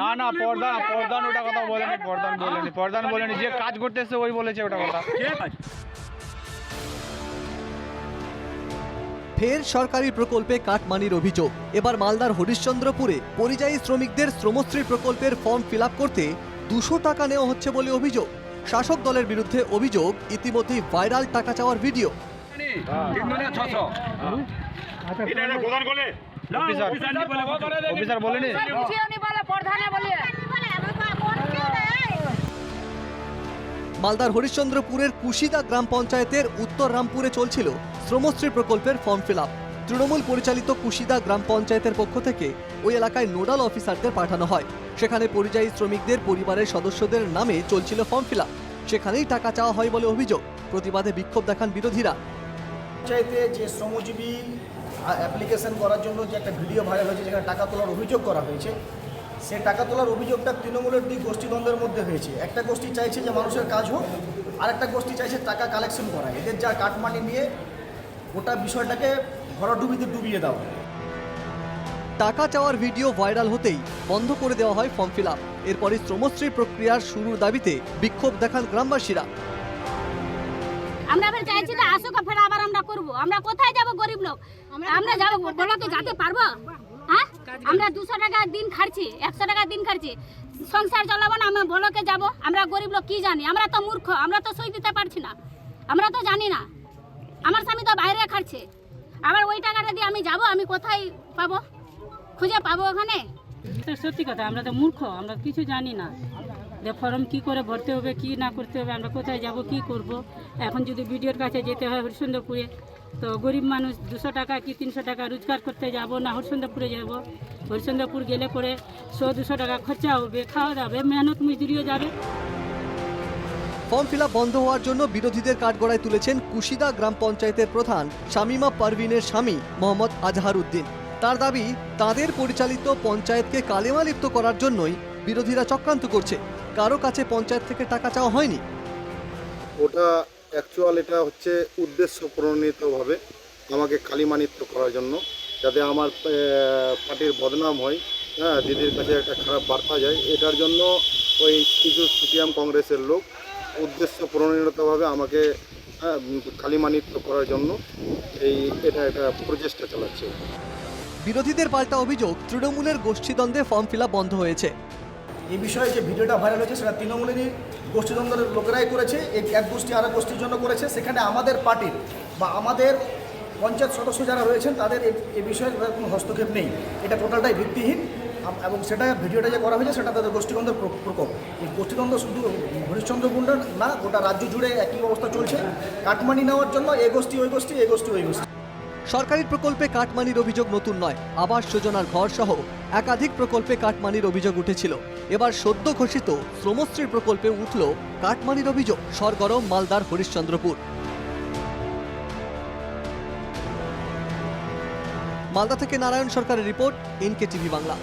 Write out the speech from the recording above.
না না প্রধান প্রধান ওটা কথা বলেনি প্রধান বলেনি প্রধান বলেনি যে কাজ করতেছে ওই বলেছে ওটা কথা। ফের সরকারি প্রকল্পে কাটমানির অভিযোগ। এবার মালদার হরিশ্চন্দ্রপুরে পরিযায়ী শ্রমিকদের শ্রমশ্রী প্রকল্পের ফর্ম ফিল করতে দুশো টাকা নেওয়া হচ্ছে বলে অভিযোগ। শাসক দলের বিরুদ্ধে অভিযোগ ইতিমধ্যেই ভাইরাল টাকা চাওয়ার ভিডিও। ছশো প্রধান কোলে অফিসার অফিসার বলেনি উনি বলে প্রধানে বলে মালদার হরিশ্চন্দ্রপুরের কুশিদা গ্রাম পঞ্চায়েতের উত্তর রামপুরে চলছিল শ্রমশ্রী প্রকল্পের ফর্ম ফিল আপ। তৃণমূল পরিচালিত কুশিদা গ্রাম পঞ্চায়েতের পক্ষ থেকে ওই এলাকায় নোডাল অফিসারদের পাঠানো হয়। সেখানে পরিযায়ী শ্রমিকদের পরিবারের সদস্যদের নামে চলছিল ফর্ম ফিল সেখানেই টাকা চাওয়া হয় বলে অভিযোগ। প্রতিবাদে বিক্ষোভ দেখান বিরোধীরা। পঞ্চায়েতে যে শ্রমজীবী অ্যাপ্লিকেশন করার জন্য যে একটা ভিডিও ভাইরাল হয়েছে, যেখানে টাকা তোলার অভিযোগ করা হয়েছে সে টাকা তোলার অভিযোগটা তৃণমূলের দুই গোষ্ঠীদ্বন্দ্বের মধ্যে হয়েছে। একটা গোষ্ঠী চাইছে যে মানুষের কাজ হোক আর একটা গোষ্ঠী চাইছে টাকা কালেকশন করা। এদের যা কাটমানি নিয়ে গোটা বিষয়টাকে ভরাডুবিতে ডুবিয়ে দেওয়া। টাকা চাওয়ার ভিডিও ভাইরাল হতেই বন্ধ করে দেওয়া হয় ফর্ম ফিল আপ এরপরই শ্রমশ্রী প্রক্রিয়ার শুরুর দাবিতে বিক্ষোভ দেখান গ্রামবাসীরা। আমরা ফের চাইছি যে আসুক ফের আবার আমরা করব। আমরা কোথায় যাব গরিব লোক? আমরা যাব বলো কি যেতে পারব? হ্যাঁ? আমরা দুশো টাকা দিন খাচ্ছি একশো টাকা দিন খাচ্ছি সংসার চালাবো না আমরা বলকে যাব। আমরা গরিব লোক কি জানি? আমরা তো মূর্খ আমরা তো সই দিতে পারছি না। আমরা তো জানি না। আমার স্বামী তো বাইরে খাচ্ছে আবার ওই টাকাটা দিয়ে আমি যাব আমি কোথায় পাবো? খুঁজে পাবো ওখানে? সত্যি কথা আমরা তো মূর্খ আমরা কিছু জানি না। যে ফর্ম কী করে ভরতে হবে, কি না করতে হবে, আমরা কোথায় যাব, কি করব? এখন যদি বিডিওর কাছে যেতে হয় হরিশ্চন্দ্রপুরে তো গরিব মানুষ দুশো টাকা কি তিনশো টাকা রোজগার করতে যাব না হরিশ্চন্দ্রপুরে যাব? হরিশ্চন্দ্রপুর গেলে পরে শো দুশো টাকা খরচা হবে, খাওয়া যাবে মেহনত মজুরিও যাবে। ফর্ম ফিল বন্ধ হওয়ার জন্য বিরোধীদের কাঠগড়ায় তুলেছেন কুশিদা গ্রাম পঞ্চায়েতের প্রধান শামিমা পারভিনের স্বামী মোহাম্মদ আজহার উদ্দিন। তার দাবি, তাদের পরিচালিত পঞ্চায়েতকে কালেমালিপ্ত করার জন্যই বিরোধীরা চক্রান্ত করছে। কারও কাছে পঞ্চায়েত থেকে টাকা চাওয়া হয়নি? ওটা অ্যাকচুয়াল এটা হচ্ছে উদ্দেশ্য প্রণীতভাবে আমাকে কালিমানিত্ব করার জন্য যাতে আমার পার্টির বদনাম হয় হ্যাঁ দিদির কাছে একটা খারাপ বার্তা যায় এটার জন্য ওই কিছু সিপিএম কংগ্রেসের লোক উদ্দেশ্য প্রণীতভাবে আমাকে হ্যাঁ, উম, করার জন্য এই এটা একটা প্রচেষ্টা চালাচ্ছে। বিরোধীদের পাল্টা অভিযোগ তৃণমূলের গোষ্ঠীদ্বন্দ্বে ফর্ম ফিল বন্ধ হয়েছে। এই বিষয়ে যে ভিডিওটা ভাইরাল হয়েছে সেটা তৃণমূলেরই গোষ্ঠীদ্বন্দ্বের লোকেরাই করেছে, এক গোষ্ঠী আর গোষ্ঠীর জন্য করেছে। সেখানে আমাদের পার্টির বা আমাদের পঞ্চায়েত সদস্য যারা রয়েছেন, তাদের এই বিষয়ে তাদের কোনো হস্তক্ষেপ নেই। এটা টোটালটাই ভিত্তিহীন। এবং সেটা ভিডিওটা যে করা হয়েছে, সেটা তাদের গোষ্ঠীদ্বন্দ্বের প্রকোপ। এই গোষ্ঠীদ্বন্দ্ব শুধু হরিশ্চন্দ্র গুন্ডার না, গোটা রাজ্য জুড়ে একই অবস্থা চলছে। কাটমানি নেওয়ার জন্য এ গোষ্ঠী, ওই গোষ্ঠী, এ গোষ্ঠী, ওই গোষ্ঠী। সরকারি প্রকল্পে কাটমানির অভিযোগ নতুন নয়। আবাস যোজনার ঘর সহ একাধিক প্রকল্পে কাটমানির অভিযোগ উঠেছিল। এবার সদ্য ঘোষিত শ্রমশ্রী প্রকল্পে উঠল কাটমানির অভিযোগ, সরগরম, মালদার হরিশ্চন্দ্রপুর। মালদা থেকে নারায়ণ সরকারের রিপোর্ট এনকে টিভি বাংলা।